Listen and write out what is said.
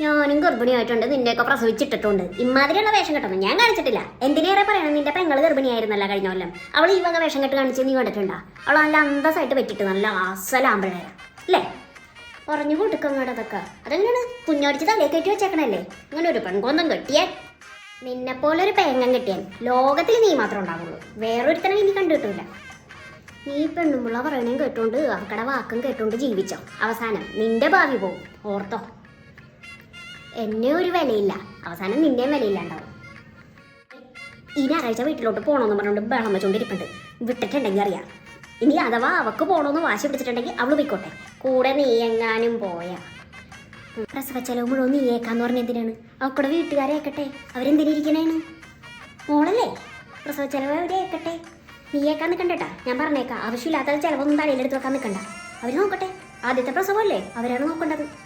ഞാനും ഗർഭിണിയായിട്ടുണ്ട് നിന്നെയൊക്കെ പ്രസവിച്ചിട്ടിട്ടുണ്ട്. ഇമാതിരിയുള്ള വേഷം കെട്ടണം. ഞാൻ കാണിച്ചിട്ടില്ല. എന്തിനേറെ പറയണം? നിന്റെ പെങ്ങൾ ഗർഭിണിയായിരുന്നല്ല കഴിഞ്ഞ കൊല്ലം. അവൾ ഈ വക വേഷം കെട്ട് കാണിച്ച് നീ കണ്ടിട്ടുണ്ടാ? അവൾ നല്ല അന്തസ്സായിട്ട് പറ്റിട്ട് നല്ല അസലാമ്പിഴയ അല്ലേ? പറഞ്ഞു കൊടുക്കങ്ങടെ അതൊക്കെ. അതെങ്ങനെയാണ് കുഞ്ഞോടിച്ച് തലയെ കെട്ടി വെച്ചേക്കണല്ലേ? അങ്ങനെ ഒരു പെൺകൊന്തം കെട്ടിയാൽ നിന്നെ പോലെ ഒരു പേങ്ങം കെട്ടിയാൽ ലോകത്തിൽ നീ മാത്രം ഉണ്ടാവുള്ളൂ. വേറൊരുത്തനെ ഇനി കണ്ടിട്ടില്ല. നീ പെണ്ണുമ്പുള്ള പറയണേം കേട്ടോണ്ട് അവക്കടെ വാക്കും കേട്ടോണ്ട് ജീവിച്ചോ. അവസാനം നിന്റെ ഭാവി പോവും. ഓർത്തോ. എന്നെ ഒരു വിലയില്ല. അവസാനം നിന്റെയും വിലയില്ലാണ്ടാവും ഇനി ഞായറാഴ്ച വീട്ടിലോട്ട് പോകണമെന്ന് പറഞ്ഞുകൊണ്ട് ബഹളം വെച്ചോണ്ടിരിപ്പുണ്ട്. വിട്ടിട്ടുണ്ടെങ്കിൽ അറിയാം. ഇനി അഥവാ അവക്ക് പോകണമെന്ന് വാശി പിടിച്ചിട്ടുണ്ടെങ്കിൽ അവൾ പോയിക്കോട്ടെ. കൂടെ നീ എങ്ങാനും പോയാ. പ്രസവ ചെലവ് മുഴുവൻ നീ ഏക്കാന്ന് പറഞ്ഞ എന്തിനാണ്? അവക്കൂടെ വീട്ടുകാരെ ഏക്കട്ടെ. അവരെന്തിനിരിക്കണേണ് മോളല്ലേ? പ്രസവ ചെലവ് അവരെ ഏക്കട്ടെ. നീ ഏക്കാൻ നിൽക്കണ്ടട്ടാ ഞാൻ പറഞ്ഞേക്കാം. ആവശ്യമില്ലാത്ത ചിലവൊന്നും തലയിലെടുത്ത് വെക്കാൻ നിൽക്കണ്ട അവർ നോക്കട്ടെ. ആദ്യത്തെ പ്രസവമല്ലേ അവരാണ് നോക്കേണ്ടത്.